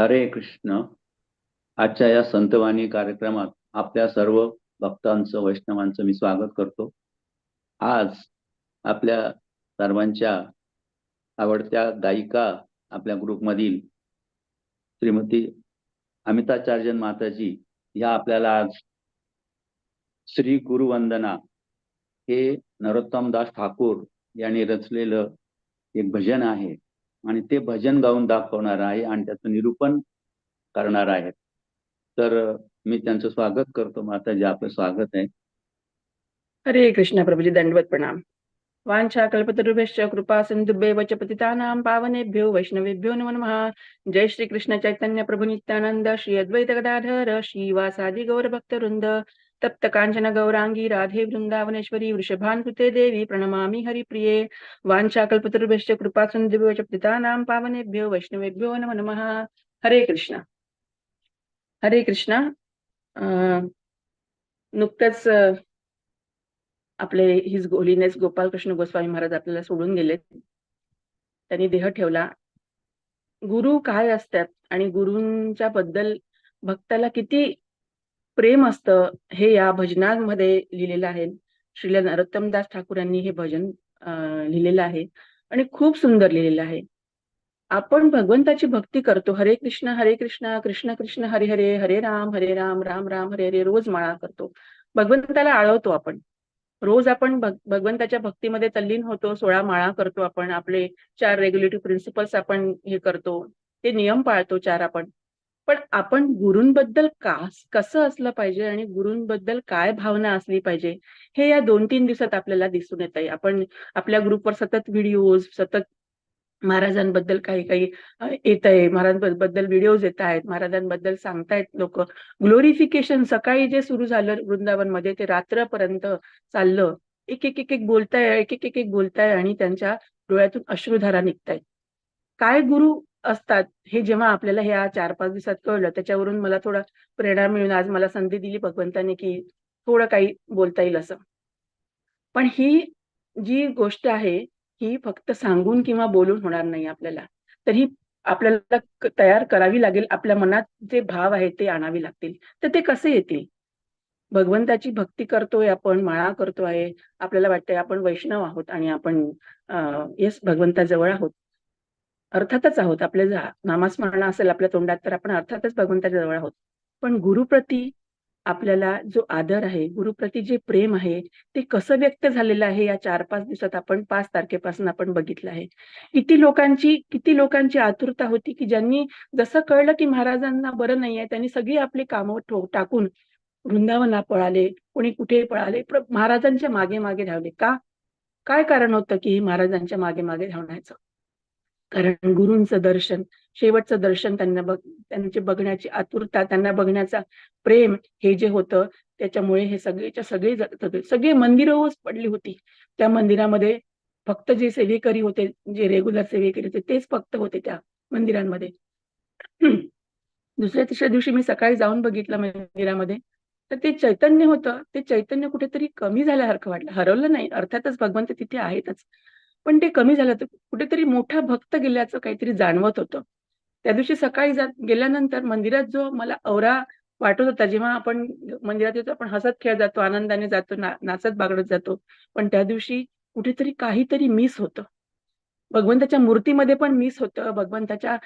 हरे कृष्ण. आजच्या या संतवाणी कार्यक्रमात आपल्या सर्व भक्तांचं वैष्णवांचं मी स्वागत करतो. आज आपल्या सर्वांच्या आवडत्या गायिका आपल्या ग्रुपमधील श्रीमती अमिताचार्यन माताजी ह्या आपल्याला आज श्री गुरुवंदना हे नरोत्तम दास ठाकूर यांनी रचलेलं एक भजन आहे. आणि ते भजन गाऊन दाखवणार आहे आणि त्याचं निरूपण करणार आहेत. तर मी त्यांचं स्वागत करतो. माताजी आपलं स्वागत आहे. हरे कृष्ण प्रभुजी दंडवत प्रणाम. वांछा कल्पतरुभ्यश्च कृपा सिंधुभ्येव वच पतितानां पावनेभ्यो वैष्णवेभ्यो नमो नमः. जय श्री कृष्ण चैतन्य प्रभु नित्यानंद श्री अद्वैत गदाधर श्रीवासादि गौर भक्त वृंद कांचन गौरांगी राधे वृंदावनेश्वरी वृषभान्कृते देवी प्रणमामि हरिप्रिये। वांछा कल्पतरुभ्यश्च च पितानां पावनेभ्यो वैष्णवेभ्यो नमो नमः। हरे कृष्ण। हरे कृष्ण। अं, नुकतंच आपले हिज होलीनेस गोपालकृष्ण गोस्वामी महाराज आपल्याला सोडून गेले त्यांनी देह ठेवला. गुरु काय असतात आणि गुरूंच्या बद्दल भक्ताला किती प्रेम असतं हे या भजनांमध्ये लिहिलेलं आहे. श्रीला नरोत्तमदास ठाकूर यांनी हे भजन लिहिलेलं आहे आणि खूप सुंदर लिहिलेलं आहे. आपण भगवंताची भक्ती करतो. हरे कृष्ण हरे कृष्ण कृष्ण कृष्ण हरे हरे हरे राम हरे राम राम राम हरे हरे रोज माळा करतो. भगवंताला आळवतो आपण. रोज आपण भगवंताच्या भक्तीमध्ये तल्लीन होतो सोळा माळा करतो आपण. आपले चार रेग्युलेटिव्ह प्रिन्सिपल्स आपण हे करतो. ते नियम पाळतो चार आपण. पण आपण गुरूंबद्दल का कसं असलं पाहिजे आणि गुरूंबद्दल काय भावना असली पाहिजे हे या दोन तीन दिवसात आपल्याला दिसून येत आहे आपण आपल्या ग्रुपवर सतत व्हिडिओज सतत महाराजांबद्दल काही काही येत आहे महाराजांबद्दल व्हिडिओज येत आहेत. महाराजांबद्दल सांगतायत लोक. ग्लोरिफिकेशन सकाळी जे सुरू झालं वृंदावनमध्ये ते रात्रपर्यंत चाललं. एक एक एक एक बोलताय एक एक एक एक बोलताय आणि त्यांच्या डोळ्यातून अश्रुधारा निघतायत. काय गुरु असतात. हे जेव्हा आपल्याला ह्या चार पाच दिवसात कळलं त्याच्यावरून मला थोडा प्रेरणा मिळून आज मला संधी दिली भगवंताने की थोडं काही बोलता येईल असं. पण ही जी गोष्ट आहे ही फक्त सांगून किंवा बोलून होणार नाही आपल्याला. तर ही आपल्याला तयार करावी लागेल. आपल्या मनात जे भाव आहेत ते आणावे लागतील. तर ते कसे येतील? भगवंताची भक्ती करतोय आपण माळा करतो आहे आपल्याला वाटतंय आपण वैष्णव आहोत आणि आपण येस भगवंताजवळ आहोत. अर्थातच आहोत. आपल्या जा- नामस्मरण असेल आपल्या तोंडात तर आपण अर्थातच भगवंताच्या जवळ आहोत. पण गुरुप्रती आपल्याला जो आदर आहे गुरुप्रती जे प्रेम आहे ते कसं व्यक्त झालेलं आहे या चार पाच दिवसात आपण पाच तारखेपासून आपण बघितलं आहे. किती लोकांची किती लोकांची आतुरता होती की ज्यांनी जसं कळलं की महाराजांना बरं नाहीये त्यांनी सगळी आपली कामं टाकून वृंदावना पळाले कोणी कुठे पळाले महाराजांच्या मागे मागे धावले. का? काय कारण होतं की महाराजांच्या मागे मागे धावण्याचं? कारण गुरूंचं दर्शन शेवटचं दर्शन त्यांना बघ त्यांची बघण्याची आतुरता त्यांना बघण्याचा प्रेम हे जे होतं त्याच्यामुळे हे सगळेच्या सगळे सगळे सगळे मंदिरं पडली होती. त्या मंदिरामध्ये फक्त जे सेवेकरी होते जे रेग्युलर सेवेकरी होते तेच फक्त होते त्या मंदिरांमध्ये. दुसऱ्या तिसऱ्या दिवशी मी सकाळी जाऊन बघितलं मंदिरामध्ये. तर ते चैतन्य होतं. ते चैतन्य कुठेतरी कमी झाल्यासारखं वाटलं. हरवलं नाही. अर्थातच भगवंत तिथे आहेतच. पण ते कमी झालं तर कुठेतरी मोठा भक्त गेल्याचं काहीतरी जाणवत होतं. त्या दिवशी सकाळी जात गेल्यानंतर मंदिरात जो मला औरा वाटत होता जेव्हा आपण मंदिरात येतो आपण हसत खेळत जातो आनंदाने जातो ना नाचत बागडत जातो पण त्या दिवशी कुठेतरी काहीतरी मिस होतं. भगवंताच्या मूर्तीमध्ये पण मिस होतं भगवंताच्या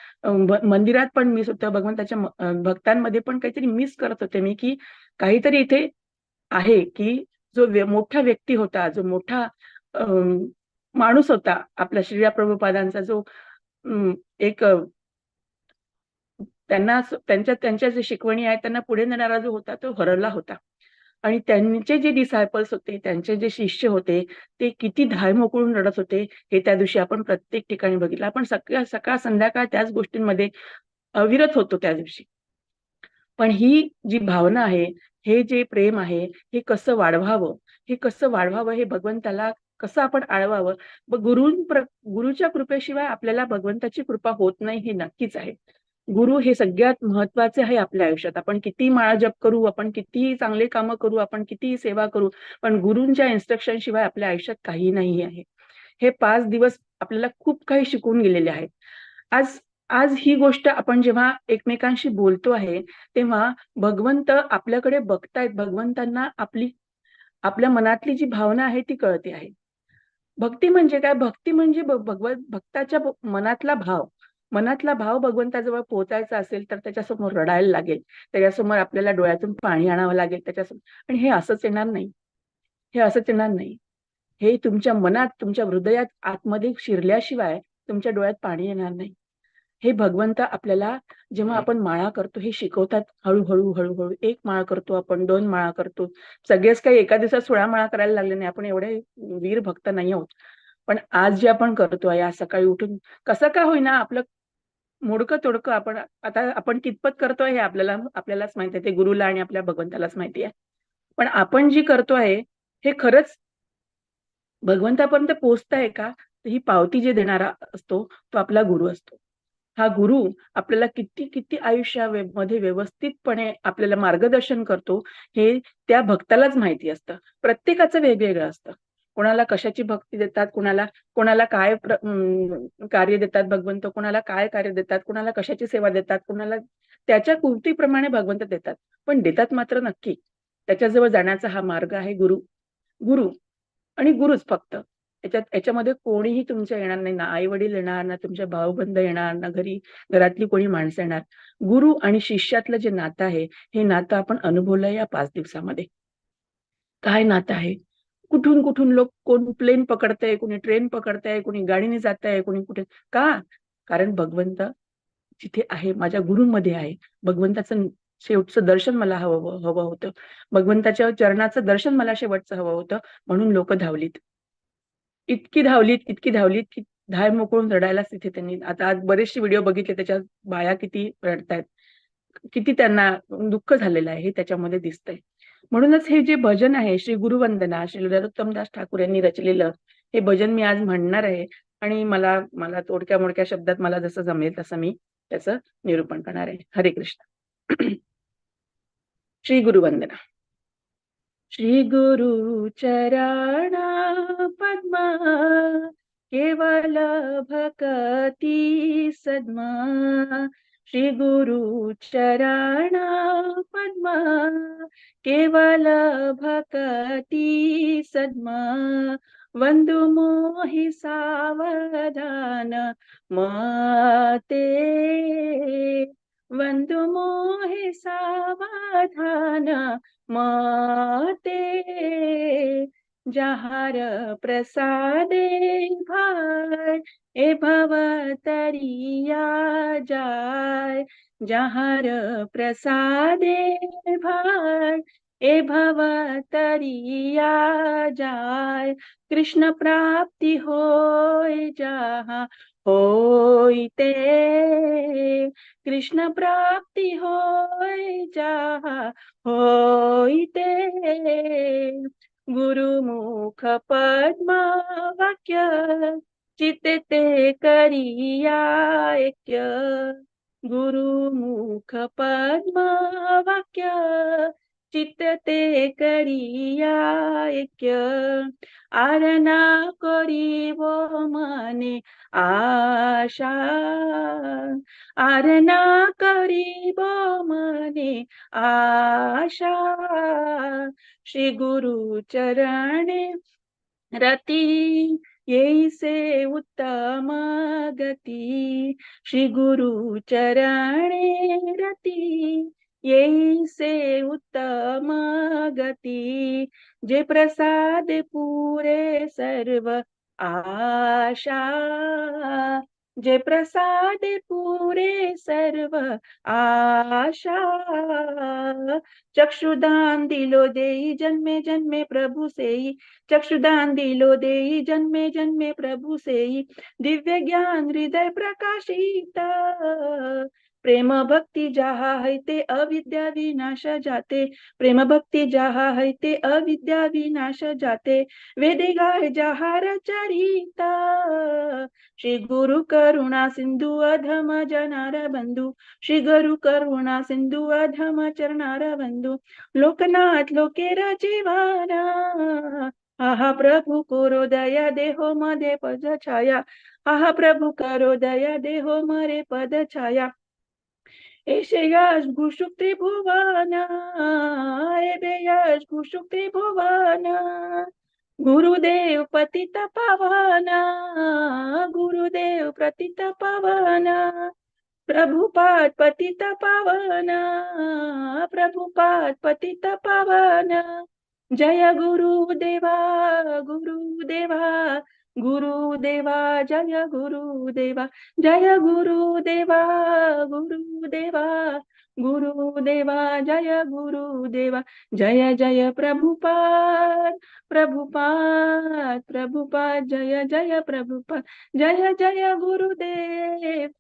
मंदिरात पण मिस होतं भगवंताच्या भक्तांमध्ये पण काहीतरी मिस करत होते मी की काहीतरी इथे आहे की जो व्य- मोठा व्यक्ती होता जो मोठा माणूस होता आपला श्रीरा प्रभुपादांचा जो एक त्यांना त्यांच्या त्यांच्या जे शिकवणी आहेत त्यांना पुढे नेणारा जो होता तो हरवला होता. आणि त्यांचे जे डिसायपल्स होते त्यांचे जे शिष्य होते ते किती धाय मोकळून रडत होते हे त्या दिवशी आपण प्रत्येक ठिकाणी बघितलं. आपण सकाळ सकाळ संध्याकाळ त्याच गोष्टींमध्ये अविरत होतो त्या दिवशी. पण ही जी भावना आहे हे जे प्रेम आहे हे कसं वाढवावं हे कसं वाढवावं हे भगवंताला कसं आपण आळवावं? व गुरु गुरुच्या कृपेशिवाय आपल्याला भगवंताची कृपा होत नाही हे नक्कीच आहे. गुरु हे सगळ्यात महत्त्वाचे आहे आपल्या आयुष्यात. आपण किती माळा जप करू आपण किती चांगले कामं करू आपण किती सेवा करू पण गुरुंच्या इन्स्ट्रक्शन शिवाय आपल्या आयुष्यात काही नाही आहे. हे पाच दिवस आपल्याला खूप काही शिकून गेलेले आहेत. आज आज ही गोष्ट आपण जेव्हा एकमेकांशी बोलतो आहे तेव्हा भगवंत आपल्याकडे बघतायत. भगवंतांना आपली आपल्या मनातली जी भावना आहे ती कळते आहे. भक्ती म्हणजे काय? भक्ती म्हणजे भगवत भक्ताच्या मनातला भाव. मनातला भाव भगवंताजवळ पोहोचायचा असेल तर त्याच्यासमोर रडायला लागेल. त्याच्यासमोर आपल्याला डोळ्यातून पाणी आणावं लागेल त्याच्यासमोर. आणि हे असंच येणार नाही. हे असंच येणार नाही. हे तुमच्या मनात तुमच्या हृदयात आतमध्ये शिरल्याशिवाय तुमच्या डोळ्यात पाणी येणार नाही. हे भगवंत आपल्याला जेव्हा आपण माळा करतो हे शिकवतात. हळूहळू हळूहळू. एक माळ करतो आपण दोन माळा करतो. सगळेच काही एका दिवसात सोळा माळा करायला लागले नाही. आपण एवढे वीर भक्त नाही आहोत. पण आज जे आपण करतोय आज सकाळी उठून कसं का होईना आपलं मोडकं तोडकं आपण आता आपण कितपत करतोय हे आपल्याला आपल्यालाच माहिती आहे. ते गुरुला आणि आपल्या भगवंतालाच माहिती आहे. पण आपण जी करतोय हे खरंच भगवंतापर्यंत पोहोचताय का? तर ही पावती जे देणारा असतो तो आपला गुरु असतो. हा गुरु आपल्याला किती किती आयुष्यामध्ये व्यवस्थितपणे आपल्याला मार्गदर्शन करतो हे त्या भक्तालाच माहिती असतं. प्रत्येकाचं वेगवेगळं असतं. कोणाला कशाची भक्ती देतात कोणाला कोणाला काय कार्य देतात भगवंत कोणाला काय कार्य देतात कोणाला कशाची सेवा देतात कोणाला त्याच्या कृतीप्रमाणे भगवंत देतात. पण देतात मात्र नक्की. त्याच्याजवळ जाण्याचा हा मार्ग आहे गुरु. गुरु आणि गुरुच फक्त. याच्यात याच्यामध्ये कोणीही तुमच्या येणार नाही ना आई वडील येणार ना तुमच्या भाऊबंद येणार ना घरी घरातली कोणी माणसं येणार. गुरु आणि शिष्यातलं जे नातं आहे हे नातं आपण अनुभवलं या पाच दिवसामध्ये. काय नातं आहे? कुठून कुठून लोक कोण प्लेन पकडतंय कोणी ट्रेन पकडतंय कोणी गाडीने जात आहे कोणी कुठे? का? कारण भगवंत जिथे आहे माझ्या गुरुमध्ये आहे. भगवंताचं शेवटचं दर्शन मला हवं हवं होतं. भगवंताच्या चरणाचं दर्शन मला शेवटचं हवं होतं. म्हणून लोक धावलीत. इतकी धावलीत इतकी धावलीत की धाय मोकळून रडायलाच तिथे त्यांनी. आता आज बरेचसे व्हिडिओ बघितले त्याच्यात बाया किती रडतायत. किती त्यांना दुःख झालेलं आहे हे त्याच्यामध्ये दिसतंय. म्हणूनच हे जे भजन आहे श्री गुरुवंदना श्री नरोत्तमदास ठाकूर यांनी रचलेलं हे भजन मी आज म्हणणार आहे. आणि मला मला तोडक्या मोडक्या शब्दात मला जसं जमेल तसं मी त्याचं निरूपण करणार आहे. हरे कृष्ण. श्री गुरुवंदना. श्री गुरु चरणा पद्मा केवल भक्ती सद्मा। श्री गुरु चरणा पद्मा केवल भक्ती सद्मा। वंदु मोहि सावधान माते। वंदु मोहि सावधान माते। जहार प्रसादे भार ए भवतरिया जाय। जहार प्रसादे भार ए भवतरिया जाय। कृष्ण प्राप्ती होय जहा होय ते कृष्ण प्राप्ती होय जहा होय ते गुरुमुख पद्मा वाक्य चित्ते ते करिया ऐक्य गुरुमुख पद्मा वाक्य चित्त ते करिया ऐक्य आरणा करीब मने आशा. आरणा करीब मने आशा. श्री गुरु चरणे रती येईसे उत्तम गती. श्री गुरु चरणे रती येईसे उत्तम गती जे प्रसाद पुरे सर्व आशा. जे प्रसाद पुरे सर्व आशा. चक्षुदान दिलो देई जन्मे जन्मे प्रभु सेई. चक्षुदान दिलो देई जन्मे जन्मे प्रभु सेई. दिव्य ज्ञान हृदय प्रकाशित. प्रेम भक्ती जाहा हैते अविद्या विनाश जाते. प्रेम भक्ती जाहा हैते अविद्या विनाश जाते. वेदे गाय जहार चरिता श्री गुरु करुणा सिंधु अधम जनार बंधू. श्री गुरु करुणा सिंधु अधम चरणार बंधू. लोकनाथ लोके जीवाना आहा प्रभु करो दया देहो मध्ये पद छाया. आहा प्रभु करो दया देहो मरे पद छाया. एशे यश भूषुक त्रिभुवन एबे यश भूषुक त्रिभुवन गुरुदेव पतित पावन गुरुदेव पतित पावन प्रभुपाद पतित पावन प्रभुपाद पतित पावन। जय गुरुदेवा गुरुदेवा गुरुदेवा जय गुरुदेवा जय गुरुदेवा गुरुदेवा गुरुदेवा जय गुरुदेवा जय जय प्रभुपाद प्रभुपाद प्रभुपाद जय जय प्रभुपाद जय जय गुरुदेव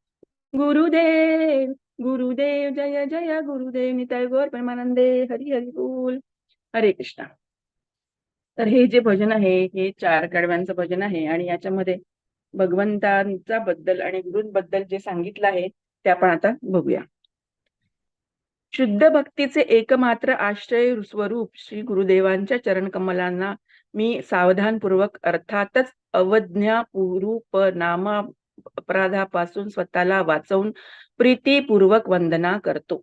गुरुदेव गुरुदेव जय जय गुरुदेव निताय गौर परमानंदे हरी हरी बोल हरे कृष्णा. तर हे जे भजन आहे हे चार कडव्यांचं भजन आहे आणि याच्यामध्ये भगवंतांचा बद्दल आणि गुरूंबद्दल जे सांगितलं आहे ते आपण आता बघूया. शुद्ध भक्तीचे एकमात्र आश्रय स्वरूप श्री गुरुदेवांच्या चरणकमलांना मी सावधानपूर्वक अर्थातच अवज्ञापूरूप नामा अपराधापासून स्वतःला वाचवून प्रीतीपूर्वक वंदना करतो.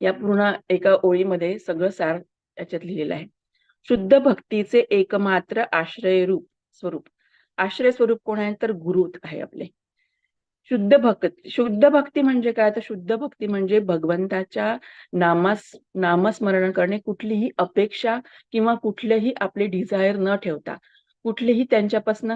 या पूर्ण एका ओळीमध्ये सगळं सार याच्यात लिहिलेलं आहे. शुद्ध भक्तीचे एकमात्र आश्रय रूप स्वरूप. आश्रय स्वरूप कोण आहे तर गुरु आहे आपले. शुद्ध भक्त शुद्ध भक्ती म्हणजे काय? तर शुद्ध भक्ती म्हणजे भगवंताच्या नामास नामस्मरण करणे. कुठलीही अपेक्षा किंवा कुठलेही आपले डिझायर न ठेवता कुठलेही त्यांच्यापासून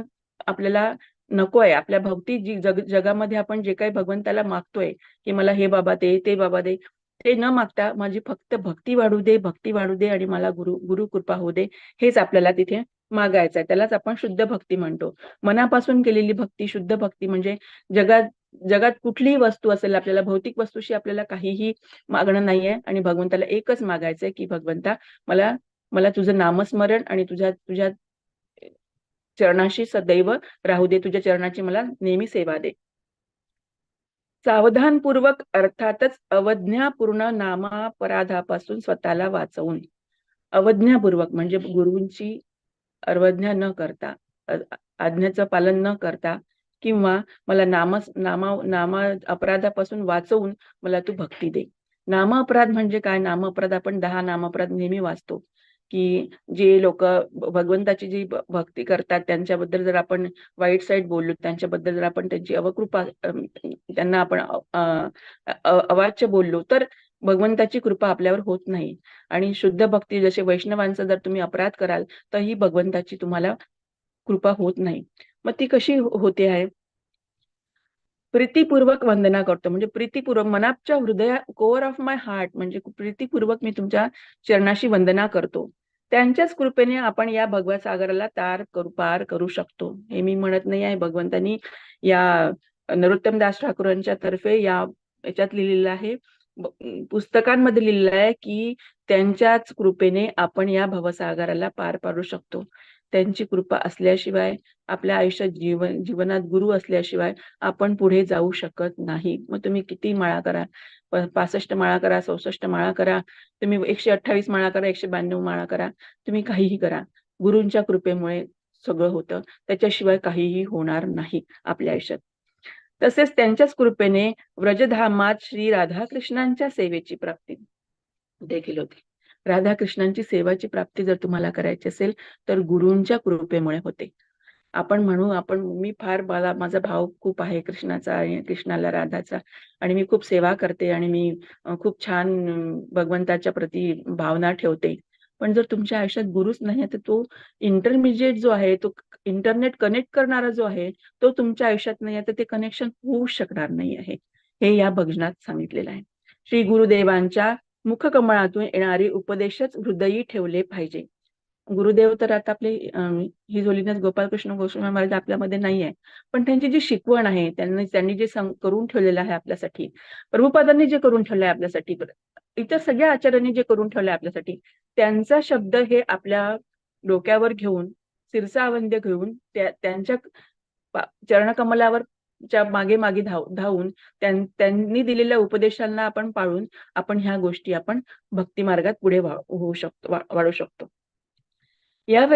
आपल्याला नको आहे. आपल्या भक्ती जी जग जगामध्ये आपण जे काही भगवंताला मागतोय की मला हे बाबा दे ते बाबा दे ते न मागता माझी फक्त भक्ती वाढू दे भक्ती वाढू दे आणि मला गुरु गुरु कृपा होऊ दे हेच आपल्याला तिथे मागायचं आहे. त्यालाच आपण शुद्ध भक्ती म्हणतो. मनापासून केलेली भक्ती शुद्ध भक्ती म्हणजे जगात जगात कुठलीही वस्तू असेल आपल्याला भौतिक वस्तूशी आपल्याला काहीही मागणं नाहीये आणि भगवंताला एकच मागायचंय की भगवंता मला मला तुझं नामस्मरण आणि तुझ्या तुझ्या चरणाशी सदैव राहू दे तुझ्या चरणाची मला नेहमी सेवा दे. सावधानपूर्वक अर्थातच अवज्ञापूर्ण नामापराधापासून स्वतःला वाचवून. अवज्ञापूर्वक म्हणजे गुरुंची अवज्ञा न करता आज्ञेचं पालन न करता किंवा मला नाम नामा नामा अपराधापासून वाचवून मला तू भक्ती दे. नाम अपराध म्हणजे काय? नाम अपराध आपण दहा नाम अपराध नेहमी वाचतो. की जे लोक भगवंताची जी भक्ती करतात त्यांच्याबद्दल जर आपण वाईट साईड बोललो त्यांच्याबद्दल जर आपण त्यांची अवकृपा त्यांना आपण अवाच्य बोललो तर भगवंताची कृपा आपल्यावर होत नाही. आणि शुद्ध भक्ती जसे वैष्णवांचा जर तुम्ही अपराध कराल तर ही भगवंताची तुम्हाला कृपा होत नाही. मग ती कशी हो-, होते आहे? प्रीतीपूर्वक वंदना करतो. म्हणजे प्रीतीपूर्वक मनाच्या हृदया कोअर ऑफ माय हार्ट म्हणजे प्रीतीपूर्वक मी तुमच्या चरणाशी वंदना करतो. त्यांच्याच कृपेने आपण या भगवत सागराला तार करू पार करू शकतो. हे मी म्हणत नाही आहे. भगवंतांनी या नरोत्तम दास ठाकूरांच्या तर्फे या याच्यात लिहिलेलं आहे. पुस्तकांमध्ये लिहिलेलं आहे की त्यांच्याच कृपेने आपण या भवसागराला पार पाडू शकतो. त्यांची कृपा असल्याशिवाय आपल्या आयुष्यात जीवन जीवनात गुरु असल्याशिवाय आपण पुढे जाऊ शकत नाही. मग तुम्ही किती माळा करा? पासष्ट माळा करा चौसष्ट माळा करा तुम्ही एकशे अठ्ठावीस माळा करा एकशे ब्याण्णव माळा करा तुम्ही काहीही करा. गुरूंच्या कृपेमुळे सगळं होतं. त्याच्याशिवाय काहीही होणार नाही आपल्या आयुष्यात. तसेच त्यांच्याच कृपेने व्रजधामात श्री राधाकृष्णांच्या सेवेची प्राप्ती देखील होती. राधाकृष्णांची सेवाची प्राप्ती जर तुम्हाला करायची असेल तर गुरूंच्या कृपेमुळे होते. आपण म्हणू आपण मी फार मला माझा भाव खूप आहे कृष्णाचा आणि कृष्णाला राधाचा. आणि मी खूप सेवा करते आणि मी खूप छान भगवंताच्या प्रती भावना ठेवते. पण जर तुमच्या आयुष्यात गुरुच नाही तर तो इंटरमिजिएट जो आहे तो इंटरनेट कनेक्ट करणारा जो आहे तो तुमच्या आयुष्यात नाही आहे तर ते कनेक्शन होऊ शकणार नाही आहे. हे या भजनात सांगितलेलं आहे. श्री गुरुदेवांच्या मुखकमळातून येणारे उपदेशच हृदयी ठेवले पाहिजे. गुरुदेव तर आता आपले ही जोलीनाथ गोपालकृष्ण गोस्वामी महाराज आपल्यामध्ये नाही आहे पण त्यांची जी शिकवण आहे त्यांनी त्यांनी जे करून ठेवलेलं आहे आपल्यासाठी प्रभुपादांनी जे करून ठेवलं आहे आपल्यासाठी इतर सगळ्या आचार्यांनी जे करून ठेवलंय आपल्यासाठी त्यांचा शब्द हे आपल्या डोक्यावर घेऊन सिरसावंद्य घेऊन त्या त्यांच्या चरणकमलावर च्या मागे मागे धाव धावून त्यांनी दिलेल्या उपदेशांना आपण पाळून आपण ह्या गोष्टी आपण भक्ती मार्गात पुढे होऊ शकतो वाढू शकतो. या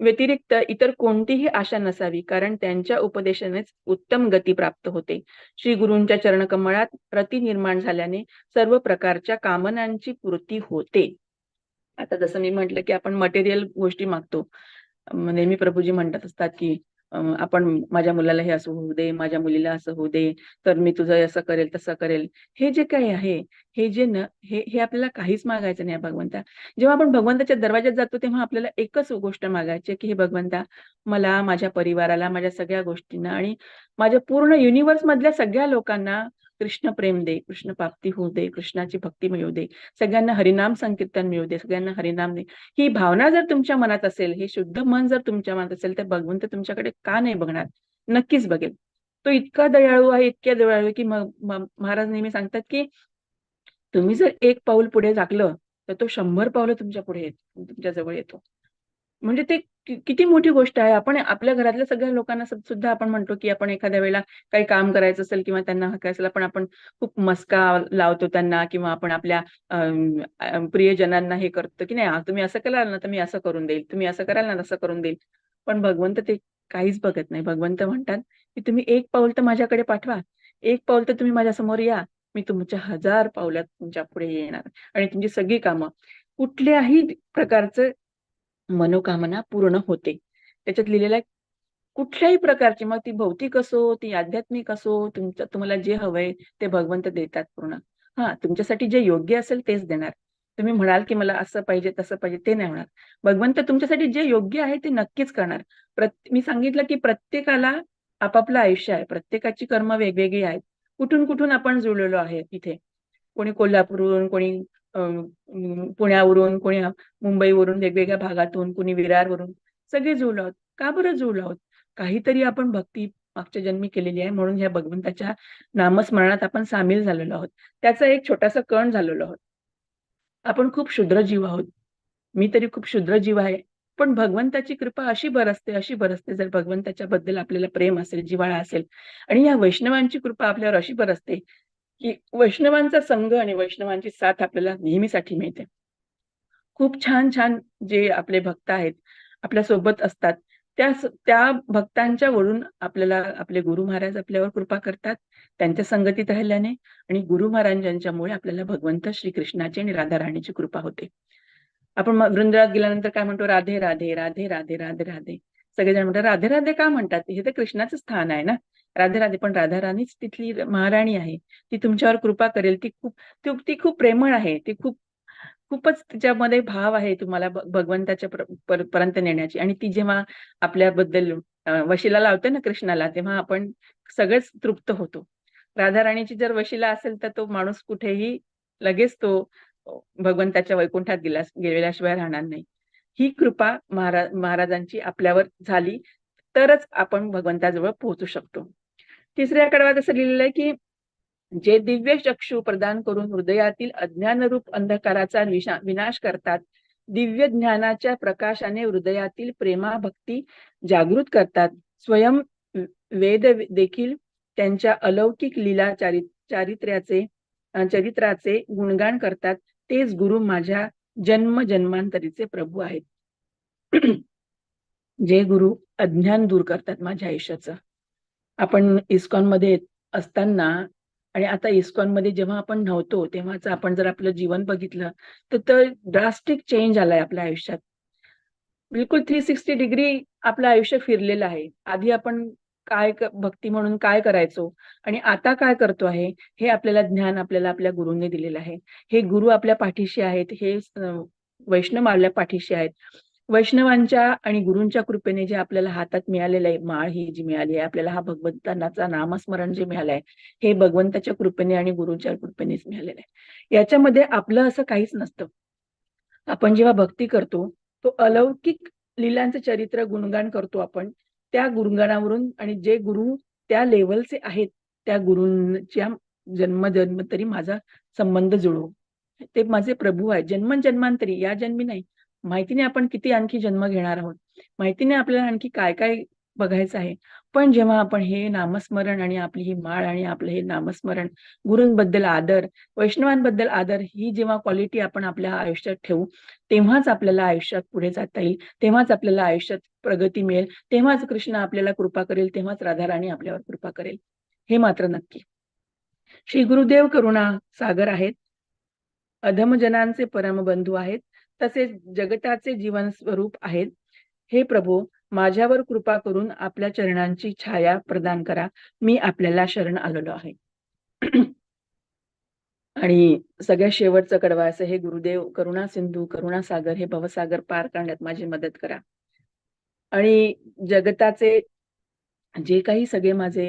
व्यतिरिक्त इतर कोणतीही आशा नसावी कारण त्यांच्या उपदेशानेच उत्तम गती प्राप्त होते. श्री गुरूंच्या चरणकमळात प्रति निर्माण झाल्याने सर्व प्रकारच्या कामनांची पूर्ती होते. आता जसं मी म्हटलं की आपण मटेरियल गोष्टी मागतो. नेहमी प्रभूजी म्हणतात असतात की आपण माझ्या मुलाला हे असं होऊ दे माझ्या मुलीला असं होऊ दे तर मी तुझं असं करेल तसं करेल. हे जे काही आहे हे जे न हे हे आपल्याला काहीच मागायचं नाही भगवंता. जेव्हा आपण भगवंताच्या दरवाज्यात जातो तेव्हा आपल्याला एकच गोष्ट मागायची की हे भगवंता मला माझ्या परिवाराला माझ्या सगळ्या गोष्टींना आणि माझ्या पूर्ण युनिव्हर्स मधल्या सगळ्या लोकांना कृष्ण प्रेम दे कृष्ण प्राप्ती होऊ दे कृष्णाची भक्ती मिळू दे सगळ्यांना हरिनाम संकीर्तन मिळू दे सगळ्यांना हरिनाम दे. ही भावना जर तुमच्या मनात असेल हे शुद्ध मन जर तुमच्या मनात असेल तर भगवंत तुमच्याकडे का नाही बघणार? नक्कीच बघेल. तो इतका दयाळू आहे इतक्या दयाळू आहे की महाराज नेहमी सांगतात की तुम्ही जर एक पाऊल पुढे टाकलं तर तो शंभर पावलं तुमच्यापुढे येतो तुमच्या जवळ येतो. म्हणजे ते किती मोठी गोष्ट आहे. आपण आपल्या घरातल्या सगळ्या लोकांना सुद्धा आपण म्हणतो की आपण एखाद्या वेळेला काही काम करायचं असेल किंवा त्यांना हक्क असेल आपण आपण खूप मस्का लावतो त्यांना किंवा आपण आपल्या प्रियजनांना हे करतो की नाही तुम्ही असं कराल ना तर मी असं करून देईल. तुम्ही असं कराल ना तसं करून देईल. पण भगवंत ते काहीच बघत नाही. भगवंत म्हणतात की तुम्ही एक पाऊल तर माझ्याकडे पाठवा. एक पाऊल तर तुम्ही माझ्यासमोर या. मी तुमच्या हजार पावलात तुमच्यापुढे येणार आणि तुमची सगळी कामं. कुठल्याही प्रकारचं मनोकामना पूर्ण होते. त्याच्यात लिहिलेलं आहे कुठल्याही प्रकारची मग ती भौतिक असो ती आध्यात्मिक असो तुमचं तुम्हाला जे हवंय ते भगवंत देतात पूर्ण. हा तुमच्यासाठी जे योग्य असेल तेच देणार. तुम्ही म्हणाल की मला असं पाहिजे तसं पाहिजे ते नाही होणार. भगवंत तुमच्यासाठी जे योग्य आहे ते नक्कीच करणार. मी सांगितलं की प्रत्येकाला आपापलं आयुष्य आहे प्रत्येकाची कर्म वेगवेगळी आहेत. कुठून कुठून आपण जुळलेलो आहे इथे. कोणी कोल्हापूरहून कोणी पुण्यावरून कोणी मुंबईवरून वेगवेगळ्या भागातून कोणी विरारवरून सगळे जुळलो आहोत. का बरं जुळलो आहोत? काहीतरी आपण भक्ती मागच्या जन्मी केलेली आहे म्हणून ह्या भगवंताच्या नामस्मरणात आपण सामील झालेलो आहोत. त्याचा एक छोटासा कण झालेलो आहोत. आपण खूप शूद्र जीव आहोत. मी तरी खूप शूद्र जीव आहे. पण भगवंताची कृपा अशी बरसते अशी बरसते जर भगवंताच्या बद्दल आपल्याला प्रेम असेल जिव्हाळा असेल आणि या वैष्णवांची कृपा आपल्यावर अशी बरसते की वैष्णवांचा संघ आणि वैष्णवांची साथ आपल्याला नेहमीसाठी मिळते. खूप छान छान जे आपले भक्त आहेत आपल्यासोबत असतात त्या त्या भक्तांच्या वरून आपल्याला आपले गुरु महाराज आपल्यावर कृपा करतात त्यांच्या संगतीत राहिल्याने आणि गुरु महाराजांच्यामुळे आपल्याला भगवंत श्रीकृष्णाची आणि राधा राणीची कृपा होते. आपण मग वृंदात गेल्यानंतर काय म्हणतो? राधे राधे राधे राधे राधे राधे. सगळेजण म्हणतात राधे राधे का म्हणतात? हे तर कृष्णाचं स्थान आहे ना? राधे राधे पण राधा राणीच तिथली महाराणी आहे. ती तुमच्यावर कृपा करेल. ती खूप ती खूप प्रेमळ आहे. ती खूप खूपच तिच्यामध्ये भाव आहे तुम्हाला भगवंताच्या पर्यंत नेण्याची. आणि ती जेव्हा आपल्याबद्दल वशिला लावते ना कृष्णाला तेव्हा आपण सगळेच तृप्त होतो. राधा राणीची जर वशिला असेल तर तो माणूस कुठेही लगेच तो भगवंताच्या वैकुंठात गेला गेल्याशिवाय राहणार नाही. ही कृपा महाराज महाराजांची आपल्यावर झाली तरच आपण भगवंताजवळ पोहोचू शकतो. तिसऱ्या कडवात असं लिहिलेलं आहे की जे दिव्य चक्षु प्रदान करून हृदयातील अज्ञानरूप अंधकाराचा विनाश करतात दिव्य ज्ञानाच्या प्रकाशाने हृदयातील प्रेमा भक्ती जागृत करतात. स्वयं वेद देखील त्यांच्या अलौकिक लीला चारित चारित्र्याचे चरित्राचे गुणगान करतात. तेच गुरु माझ्या जन्म जन्मांतरीचे प्रभू आहेत. जे गुरु अज्ञान दूर करतात माझ्या आयुष्याचं. आपण इस्कॉनमध्ये असताना आणि आता इस्कॉनमध्ये जेव्हा आपण नव्हतो तेव्हाच आपण जर आपलं जीवन बघितलं तर तर ड्रास्टिक चेंज आलाय आपल्या आयुष्यात. बिलकुल थ्री सिक्स्टी डिग्री आपलं आयुष्य फिरलेलं आहे. आधी आपण काय भक्ती म्हणून काय करायचो आणि आता काय करतो आहे हे आपल्याला ज्ञान आपल्याला आपल्या गुरुंनी दिलेलं आहे. हे गुरु आपल्या पाठीशी आहेत हे वैष्णव आपल्या पाठीशी आहेत. वैष्णवांच्या आणि गुरूंच्या कृपेने जे आपल्याला हातात मिळालेलं आहे माळ ही जी मिळाली आहे आपल्याला हा भगवंतांचा नामस्मरण जे मिळालं आहे हे भगवंताच्या कृपेने आणि गुरुच्या कृपेनेच मिळालेलं आहे. याच्यामध्ये आपलं असं काहीच नसतं. आपण जेव्हा भक्ती करतो तो अलौकिक लीलांचं चरित्र गुणगान करतो आपण त्या गुणगानावरून आणि जे गुरु त्या लेवलचे आहेत त्या गुरूंच्या जन्म जन्म तरी माझा संबंध जुळवू ते माझे प्रभू आहेत. जन्म जन्मांतरी या जन्मी नाही. माहितीने आपण किती आणखी जन्म घेणार आहोत? माहितीने आपल्याला आणखी काय काय बघायचं आहे? पण जेव्हा आपण हे नामस्मरण आणि आपली ही माळ आणि आपलं हे नामस्मरण गुरूंबद्दल आदर वैष्णवांबद्दल आदर ही जेव्हा क्वालिटी आपण आपल्या आयुष्यात ठेवू तेव्हाच आपल्याला आयुष्यात पुढे जाता येईल तेव्हाच आपल्याला आयुष्यात प्रगती मिळेल तेव्हाच कृष्ण आपल्याला कृपा करेल तेव्हाच राधाराणी आपल्यावर कृपा करेल. हे मात्र नक्की. श्री गुरुदेव करुणा सागर आहेत. अधमजनांचे परमबंधू आहेत. तसेच जगताचे जीवन स्वरूप आहेत. हे प्रभू माझ्यावर कृपा करून आपल्या चरणांची छाया प्रदान करा. मी आपल्याला शरण आलेलो आहे. आणि सगळ्यात शेवटचं कडवायचं हे गुरुदेव करुणा सिंधू करुणा सागर हे भवसागर पार करण्यात माझी मदत करा. आणि जगताचे जे काही सगळे माझे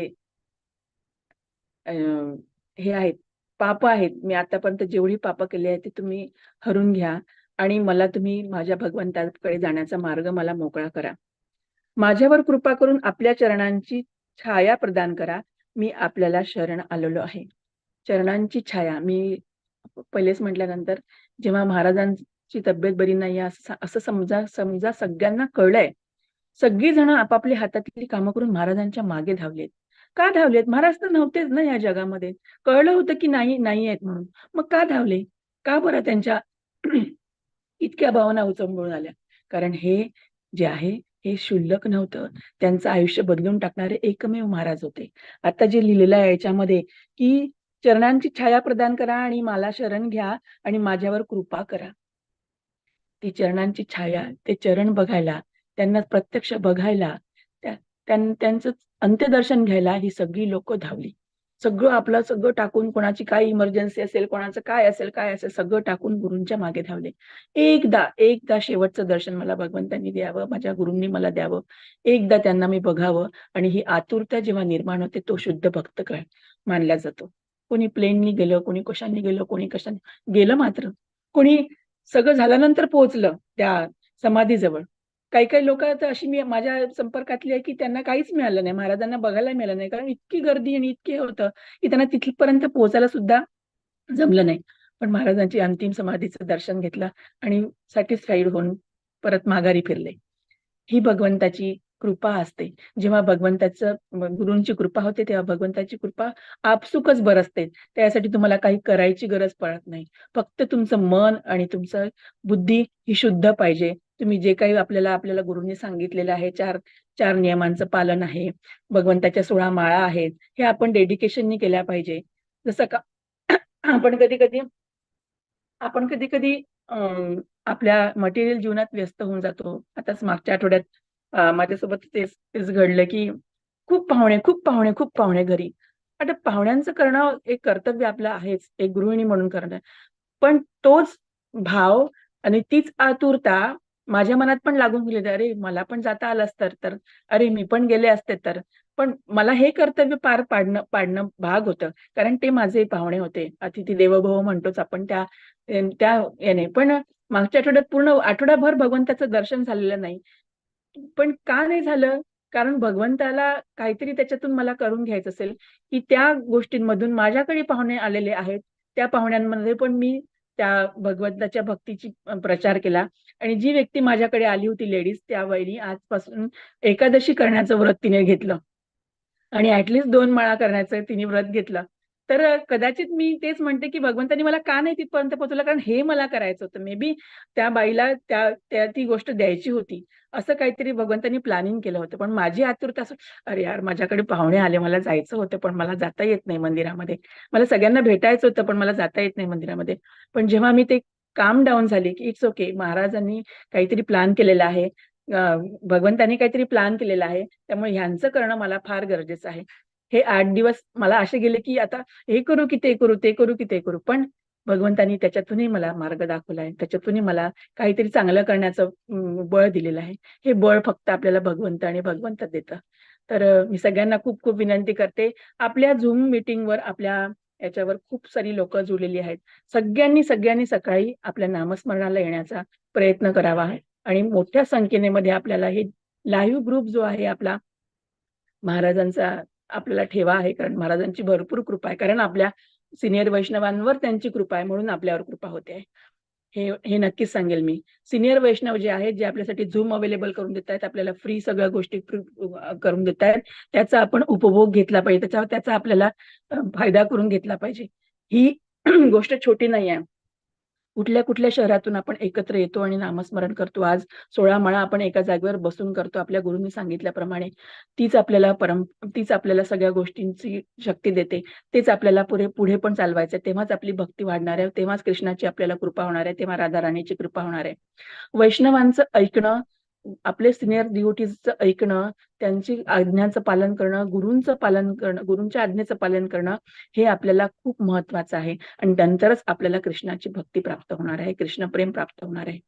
अं, हे आहेत पाप आहेत. मी आतापर्यंत जेवढी पाप केली आहेत ती तुम्ही हरून घ्या. आणि मला तुम्ही माझ्या भगवंताकडे जाण्याचा मार्ग मला मोकळा करा. माझ्यावर कृपा करून आपल्या चरणांची छाया प्रदान करा. मी आपल्याला शरण आलेलो आहे. चरणांची छाया. मी पहिलेच म्हटल्यानंतर जेव्हा महाराजांची तब्येत बरी नाही असं असं समजा समजा सगळ्यांना कळलंय. सगळी जण आपापली हातातली कामं करून महाराजांच्या मागे धावलेत. का धावलेत? महाराज तर नव्हतेच ना या जगामध्ये. कळलं होतं की नाही नाही आहेत म्हणून. मग का धावले? का बरं त्यांच्या इतक्या भावना उचंबळून आल्या. कारण हे जे आहे हे शुल्लक नव्हतं. त्यांचं आयुष्य बदलून टाकणारे एकमेव महाराज होते. आता जे लिहिलेलं आहे याच्यामध्ये की चरणांची छाया प्रदान करा आणि मला शरण घ्या आणि माझ्यावर कृपा करा. ती चरणांची छाया ते चरण बघायला त्यांना प्रत्यक्ष बघायला त्यांचं अंत्यदर्शन घ्यायला ही सगळी लोक धावली. सगळं आपलं सगळं टाकून कोणाची काय इमर्जन्सी असेल कोणाचं काय असेल काय असेल सगळं टाकून गुरूंच्या मागे धावले. एकदा एकदा शेवटचं दर्शन मला भगवंतांनी द्यावं माझ्या गुरूंनी मला द्यावं. एकदा त्यांना मी बघावं आणि ही आतुरता जेव्हा निर्माण होते तो शुद्ध भक्त काय मानला जातो. कोणी प्लेननी गेलं कोणी कशाने गेलं कोणी कशाने गेलं मात्र कोणी सगळं झाल्यानंतर पोहोचलं त्या समाधीजवळ. काही काही लोक तर अशी मी माझ्या संपर्कातली आहे की त्यांना काहीच मिळालं नाही. महाराजांना बघायला मिळालं नाही. कारण इतकी गर्दी आणि इतके होतं की त्यांना तिथपर्यंत पोहोचायला सुद्धा जमलं नाही. पण महाराजांची अंतिम समाधीचं दर्शन घेतलं आणि सॅटिस्फाईड होऊन परत माघारी फिरले. ही भगवंताची कृपा असते. जेव्हा भगवंताचं गुरूंची कृपा होते तेव्हा भगवंताची कृपा आपसुकच बरसते त्यासाठी तुम्हाला काही करायची गरज पडत नाही. फक्त तुमचं मन आणि तुमचं बुद्धी ही शुद्ध पाहिजे. तुम्ही जे काही आपल्याला आपल्याला गुरुंनी सांगितलेलं आहे चार चार नियमांचं पालन आहे भगवंताच्या सोळा माळा आहेत हे आपण डेडिकेशननी केल्या पाहिजे. जसं का आपण कधी कधी आपण कधी कधी आपल्या मटेरियल जीवनात व्यस्त होऊन जातो. आताच मागच्या आठवड्यात माझ्यासोबत तेच तेच घडलं की खूप पाहुणे खूप पाहुणे खूप पाहुणे घरी. आता पाहुण्यांचं करणं एक कर्तव्य आपलं आहेच एक गृहिणी म्हणून करणं. पण तोच भाव आणि तीच आतुरता माझ्या मनात पण लागून गेली अरे मला पण जाता आलं असतं तर अरे मी पण गेले असते तर. पण मला हे कर्तव्य पार पाडणं पाडणं भाग होतं. कारण ते माझे पाहुणे होते. अतिथी देवभव म्हणतोच आपण त्या त्या याने. पण मागच्या आठवड्यात पूर्ण आठवडाभर भगवंताचं दर्शन झालेलं नाही. पण का नाही झालं? कारण भगवंताला काहीतरी त्याच्यातून मला करून घ्यायचं असेल की त्या गोष्टींमधून माझ्याकडे पाहुणे आलेले आहेत. त्या पाहुण्यांमध्ये पण मी त्या भगवंताच्या भक्तीची प्रचार केला. आणि जी व्यक्ती माझ्याकडे आली होती लेडीज त्या वहिनी आजपासून एकादशी करण्याचं व्रत तिने घेतलं. आणि ऍटलिस्ट दोन माळा करण्याचं तिने व्रत घेतलं. तर कदाचित मी तेच म्हणते की भगवंतानी मला का नाही तिथपर्यंत पोहोचवलं? कारण हे मला करायचं होतं. मे बी त्या बाईला त्या त्या ती गोष्ट द्यायची होती. असं काहीतरी भगवंतानी प्लॅनिंग केलं होतं. पण माझी आतुरता असं अरे यार माझ्याकडे पाहुणे आले. मला जायचं होतं पण मला जाता येत नाही मंदिरामध्ये. मला सगळ्यांना भेटायचं होतं पण मला जाता येत नाही मंदिरामध्ये. पण जेव्हा मी ते काम डाऊन झाले की इट्स ओके महाराजांनी काहीतरी प्लॅन केलेला आहे. भगवंतांनी काहीतरी प्लॅन केलेला आहे. त्यामुळे ह्यांचं करणं मला फार गरजेचं आहे. हे आठ दिवस मला असे गेले की आता हे करू की ते करू ते करू की ते करू. पण भगवंतांनी त्याच्यातूनही मला मार्ग दाखवला आहे. त्याच्यातूनही मला काहीतरी चांगलं करण्याचं बळ दिलेलं आहे. हे बळ फक्त आपल्याला भगवंत आणि भगवंत देतं. तर मी सगळ्यांना खूप खूप विनंती करते. आपल्या झूम मीटिंगवर आपल्या याच्यावर खूप सारी लोक जुळलेली आहेत. सगळ्यांनी सगळ्यांनी सकाळी आपल्या नामस्मरणाला येण्याचा प्रयत्न करावा आणि मोठ्या संख्येने मध्ये आपल्याला हे लाईव्ह ग्रुप जो आहे आपला महाराजांचा आपल्याला ठेवा आहे. कारण महाराजांची भरपूर कृपा आहे. कारण आपल्या सिनियर वैष्णवांवर त्यांची कृपा आहे. म्हणून आपल्यावर कृपा होते. आहे हे हे नक्कीच सांगेल मी. सिनियर वैष्णव जे आहेत जे आपल्यासाठी झूम अवेलेबल करून देत आहेत आपल्याला फ्री सगळ्या गोष्टी करून देत आहेत त्याचा आपण उपभोग घेतला पाहिजे. त्याच्यावर त्याचा आपल्याला फायदा करून घेतला पाहिजे. ही गोष्ट छोटी नाही आहे कुठल्या कुठल्या शहरातून आपण एकत्र येतो आणि नामस्मरण करतो. आज सोळा माळा आपण एका जागेवर बसून करतो. आपल्या गुरुंनी सांगितल्याप्रमाणे तीच आपल्याला परम तीच आपल्याला सगळ्या गोष्टींची शक्ती देते. तेच आपल्याला पुढे पुढे पण चालवायचं आहे तेव्हाच आपली भक्ती वाढणार आहे. तेव्हाच कृष्णाची आपल्याला कृपा होणार आहे. तेव्हा राधा राणीची कृपा होणार आहे. वैष्णवांचं ऐकणं आपले सिनियर डिओटीजचं ऐकणं त्यांची आज्ञांचं पालन करणं गुरूंचं पालन करणं गुरूंच्या आज्ञेचं पालन करणं हे आपल्याला खूप महत्वाचं आहे. आणि नंतरच आपल्याला कृष्णाची भक्ती प्राप्त होणार आहे कृष्ण प्रेम प्राप्त होणार आहे.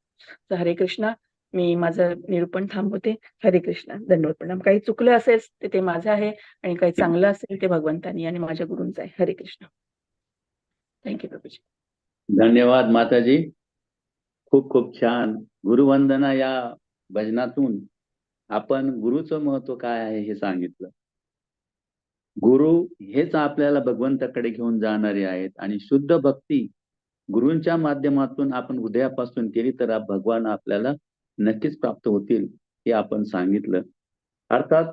तर हरे कृष्ण मी माझं निरूपण थांबवते. हरे कृष्ण दंडवत प्रणाम काही चुकलं असेल ते ते माझं आहे आणि काही चांगलं असेल ते भगवंतानी आणि माझ्या गुरूंचं आहे. हरे कृष्ण. थँक्यू प्रभूजी. धन्यवाद माताजी. खूप खूप छान. गुरुवंदना या भजनातून आपण गुरुचं महत्त्व काय आहे हे सांगितलं. गुरु हेच आपल्याला भगवंताकडे घेऊन जाणारे आहेत आणि शुद्ध भक्ती गुरूंच्या माध्यमातून आपण हृदयापासून केली तर भगवान आपल्याला नक्कीच प्राप्त होतील हे आपण सांगितलं. अर्थात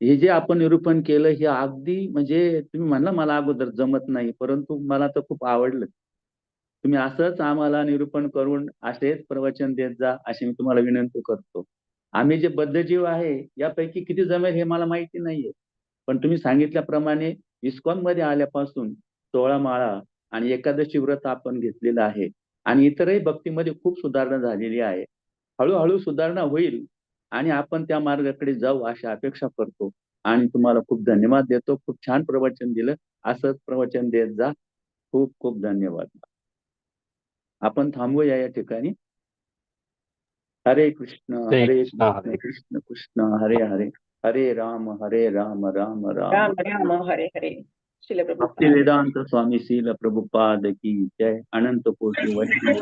हे जे आपण निरूपण केलं हे अगदी म्हणजे तुम्ही म्हणला मला अगोदर जमत नाही परंतु मला तर खूप आवडलं. तुम्ही असंच आम्हाला निरूपण करून असेच प्रवचन देत जा अशी मी तुम्हाला विनंती करतो. आम्ही जे बद्धजीव आहे यापैकी किती जमेल हे मला माहिती नाहीये. पण तुम्ही सांगितल्याप्रमाणे इस्कॉनमध्ये आल्यापासून सोळा माळा आणि एकादशी व्रत आपण घेतलेलं आहे आणि इतरही भक्तीमध्ये खूप सुधारणा झालेली आहे. हळूहळू सुधारणा होईल आणि आपण त्या मार्गाकडे जाऊ अशी अपेक्षा करतो. आणि तुम्हाला खूप धन्यवाद देतो. खूप छान प्रवचन दिलं. असंच प्रवचन देत जा. खूप खूप धन्यवाद. आपण थांबूया या ठिकाणी. हरे कृष्ण हरे हरे कृष्ण, कृष्ण हरे कृष्ण. हरे हरे. हरे राम हरे राम राम राम. राम राम हरे हरे. भक्ती वेदांत स्वामी शील प्रभुपाद की जय. अनंत कोटी वैष्णव.